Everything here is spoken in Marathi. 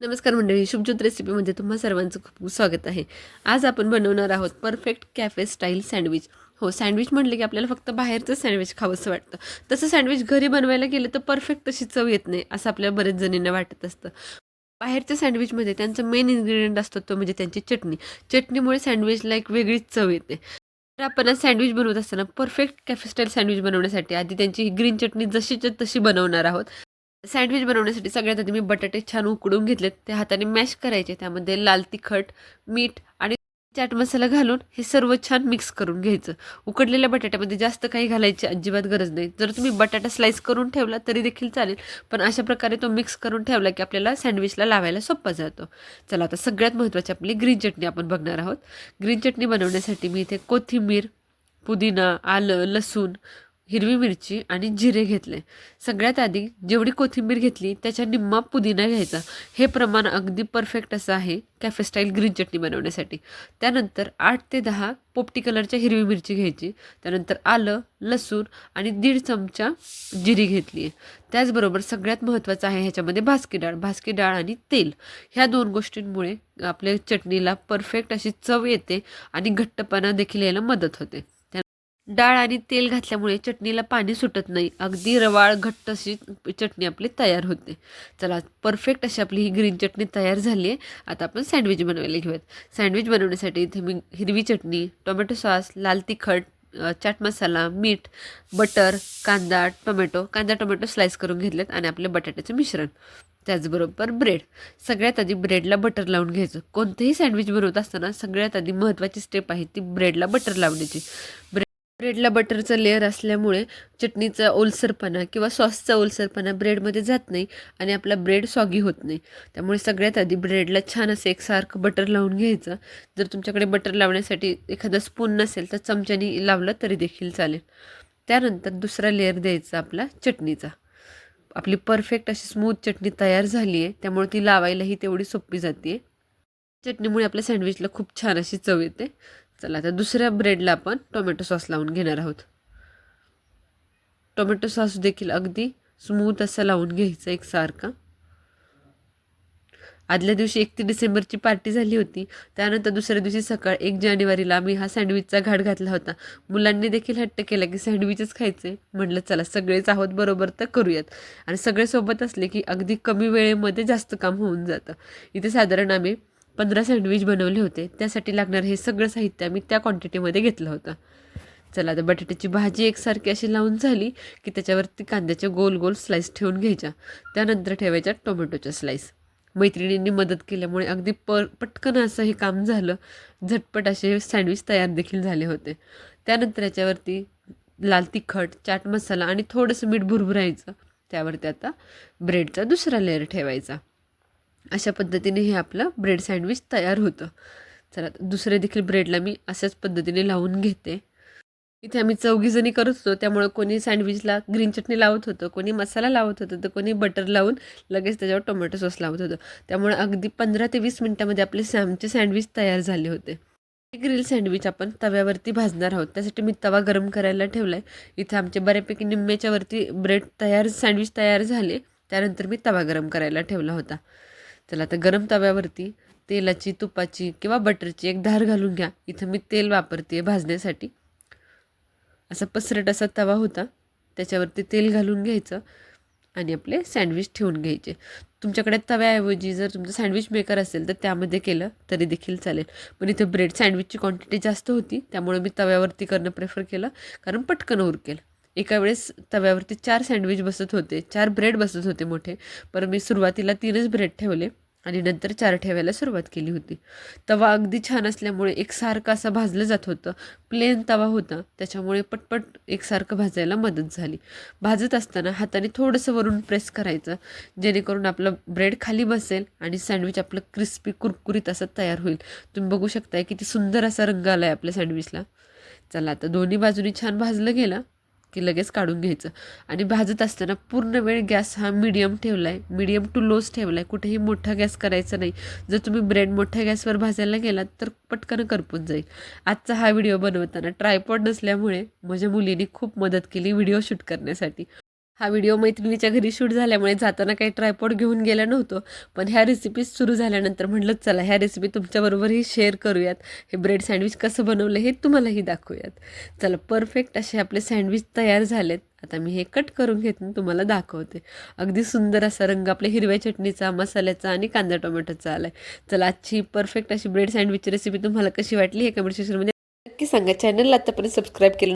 नमस्कार मंडळी शुभज्योत रेसिपीमध्ये तुम्हा सर्वांचं खूप स्वागत आहे. आज आपण बनवणार आहोत परफेक्ट कॅफे स्टाईल सँडविच हो सँडविच म्हटलं की आपल्याला फक्त बाहेरचं सँडविच खावंसं वाटतं. तसं सँडविच घरी बनवायला गेलं तर परफेक्ट तशी चव येत नाही असं आपल्याला बरेच जणींना वाटत असतं. बाहेरच्या सँडविचमध्ये त्यांचं मेन इन्ग्रेडियंट असतो तो म्हणजे त्यांची चटणी. चटणीमुळे सँडविचला एक वेगळीच चव येते. तर आपण सँडविच बनवत असताना परफेक्ट कॅफे स्टाईल सँडविच बनवण्यासाठी आधी त्यांची ग्रीन चटणी जशीच्या तशी बनवणार आहोत. सँडविच बनवण्यासाठी सगळ्यात आधी मी बटाटे छान उकडून घेतलेत. ते हाताने मॅश करायचे. त्यामध्ये लाल तिखट मीठ आणि चाट मसाला घालून हे सर्व छान मिक्स करून घ्यायचं. उकडलेल्या बटाट्यामध्ये जास्त काही घालायची अजिबात गरज नाही. जर तुम्ही बटाटा स्लाइस करून ठेवला तरी देखील चालेल. पण अशा प्रकारे तो मिक्स करून ठेवला की आपल्याला सँडविचला लावायला सोपा जातो. चला आता सगळ्यात महत्त्वाची आपली ग्रीन चटणी आपण बघणार आहोत. ग्रीन चटणी बनवण्यासाठी मी इथे कोथिंबीर पुदिना आलं लसूण हिरवी मिरची आणि जिरे घेतले. सगळ्यात आधी जेवढी कोथिंबीर घेतली त्याच्या निम्मा पुदिना घ्यायचा. हे प्रमाण अगदी परफेक्ट असं आहे कॅफेस्टाईल ग्रीन चटणी बनवण्यासाठी. त्यानंतर आठ ते दहा पोपटी कलरच्या हिरवी मिरची घ्यायची. त्यानंतर आलं लसूण आणि दीड चमचा जिरी घेतली आहे. त्याचबरोबर सगळ्यात महत्त्वाचं आहे ह्याच्यामध्ये भास्की डाळ भास्की डाळ आणि तेल. ह्या दोन गोष्टींमुळे आपल्या चटणीला परफेक्ट अशी चव येते आणि घट्टपणा देखील यायला मदत होते. डाळ आणि तेल घातल्यामुळे चटणीला पाणी सुटत नाही. अगदी रवाळ घट्ट अशी चटणी आपली तयार होते. चला परफेक्ट अशी आपली ही ग्रीन चटणी तयार झाली आहे. आता आपण सँडविच बनवायला घेऊयात. सँडविच बनवण्यासाठी इथे मी हिरवी चटणी टोमॅटो सॉस लाल तिखट चाट मसाला मीठ बटर कांदा टोमॅटो कांदा टोमॅटो स्लाइस करून घेतलेत आणि आपले बटाट्याचं मिश्रण. त्याचबरोबर ब्रेड सगळ्यात आधी ब्रेडला बटर लावून घ्यायचं. कोणतंही सँडविच बनवत असताना सगळ्यात आधी महत्त्वाची स्टेप आहे ती ब्रेडला बटर लावण्याची. ब्रेड ब्रेडला बटरचं लेअर असल्यामुळे चटणीचा ओलसरपणा किंवा सॉसचा ओलसरपणा ब्रेडमध्ये जात नाही आणि आपला ब्रेड सॉगी होत नाही. त्यामुळे सगळ्यात आधी ब्रेडला छान असं एकसारखं बटर लावून घ्यायचं. जर तुमच्याकडे बटर लावण्यासाठी एखादा स्पून नसेल तर चमच्यानी लावलं तरी देखील चालेल. त्यानंतर दुसरा लेअर द्यायचा आपला चटणीचा. आपली परफेक्ट अशी स्मूथ चटणी तयार झाली आहे त्यामुळे ती लावायलाही तेवढी सोपी जाते. चटणीमुळे आपल्या सँडविचला खूप छान अशी चव येते. चला आता दुसऱ्या ब्रेडला आपण टोमॅटो सॉस लावून घेणार आहोत. टोमॅटो सॉस देखील अगदी स्मूथ असं लावून घ्यायचं एकसारखा. आदल्या दिवशी एकतीस डिसेंबरची पार्टी झाली होती. त्यानंतर दुसऱ्या दिवशी सकाळ एक जानेवारीला आम्ही हा सँडविचचा घाट घातला होता. मुलांनी देखील हट्ट केला की सँडविचच खायचे. म्हटलं चला सगळेच आहोत बरोबर तर करूयात. आणि सगळे सोबत असले की अगदी कमी वेळेमध्ये जास्त काम होऊन जातं. इथे साधारण आम्ही पंधरा सँडविच बनवले होते. त्यासाठी लागणारं हे सगळं साहित्य आम्ही त्या क्वांटिटीमध्ये घेतलं होतं. चला आता बटाट्याची भाजी एकसारखी अशी लावून झाली की त्याच्यावरती कांद्याच्या गोल गोल स्लाईस ठेवून घ्यायच्या. त्यानंतर ठेवायच्या टोमॅटोच्या स्लाईस मैत्रिणींनी मदत केल्यामुळे अगदी पर पटकन असं हे काम झालं. झटपट असे सँडविच तयार देखील झाले होते. त्यानंतर याच्यावरती लाल तिखट चाट मसाला आणि थोडंसं मीठ भुरभुरायचं. त्यावरती आता ब्रेडचा दुसरा लेअर ठेवायचा. अशा पद्धतीने हे आपलं ब्रेड सँडविच तयार होतं. चला दुसरे देखील ब्रेडला मी अशाच पद्धतीने लावून घेते. इथे आम्ही चौघीजणी करत होतो त्यामुळं कोणी सँडविचला ग्रीन चटणी लावत होतं कोणी मसाला लावत होतं तर कोणी बटर लावून लगेच त्याच्यावर टोमॅटो सॉस लावत होतं. त्यामुळे अगदी पंधरा ते वीस मिनटामध्ये आपले सॅमचे सँडविच तयार झाले होते. ग्रिल सँडविच आपण तव्यावरती भाजणार आहोत. त्यासाठी मी तवा गरम करायला ठेवला आहे इथे आमचे बऱ्यापैकी निम्म्याच्यावरती ब्रेड तयार सँडविच तयार झाले. त्यानंतर मी तवा गरम करायला ठेवला होता. चला आता गरम तव्यावरती तेलाची तुपाची किंवा बटरची एक धार घालून घ्या. इथं मी तेल वापरते भाजण्यासाठी. असा पसरट असा तवा होता. त्याच्यावरती तेल घालून घ्यायचं आणि आपले सँडविच ठेवून घ्यायचे. तुमच्याकडे तव्याऐवजी जर तुमचं सँडविच मेकर असेल तर त्यामध्ये केलं तरी देखील चालेल. पण इथं ब्रेड सँडविचची क्वांटिटी जास्त होती त्यामुळे मी तव्यावरती करणं प्रेफर केलं. कारण पटकन उरकेल एका वेळेस तव्यावरती चार सँडविच बसत होते चार ब्रेड बसत होते मोठे. पण मी सुरुवातीला तीनच ब्रेड ठेवले आणि नंतर चार ठेवायला सुरुवात केली होती. तवा अगदी छान असल्यामुळे एकसारखं असं भाजलं जात होतं. प्लेन तवा होता त्याच्यामुळे पटपट एकसारखं भाजायला मदत झाली. भाजत असताना हाताने थोडंसं वरून प्रेस करायचं जेणेकरून आपलं ब्रेड खाली बसेल आणि सँडविच आपलं क्रिस्पी कुरकुरीत असं तयार होईल. तुम्ही बघू शकताय किती सुंदर असा रंग आला आहे आपल्या सँडविचला. चला आता दोन्ही बाजूनी छान भाजलं गेलं. की लगेच काढून घ्यायचं. आणि भाजत असताना पूर्ण वेळ गॅस हा मीडियम ठेवला आहे मीडियम टू लोच ठेवला आहे कुठेही मोठा गॅस करायचा नाही. जर तुम्ही ब्रेड मोठ्या गॅसवर भाजायला गेलात तर पटकन करपून जाईल. आजचा हा व्हिडिओ बनवताना ट्रायपॉड नसल्यामुळे माझ्या मुलीने खूप मदत केली व्हिडिओ शूट करण्यासाठी. हा व्हिडिओ मैत्रिणीच्या घरी शूट झाल्यामुळे जाताना काही ट्रायपॉड घेऊन गेला नव्हतो. पण ह्या रेसिपी सुरू झाल्यानंतर म्हटलं चला ह्या रेसिपी तुमच्याबरोबरही शेअर करूयात. हे ब्रेड सँडविच कसं बनवलं हे तुम्हालाही दाखवूयात. चला परफेक्ट असे आपले सँडविच तयार झालेत. आता मी हे कट करून घेतून तुम्हाला दाखवते. अगदी सुंदर असा रंग आपल्या हिरव्या चटणीचा मसाल्याचा आणि कांदा टोमॅटोचा आला आहे चला आजची परफेक्ट अशी ब्रेड सँडविचची रेसिपी तुम्हाला कशी वाटली हे कमेंट सेक्शनमध्ये नक्की सांगा. चॅनलला आतापर्यंत सबस्क्राईब केलं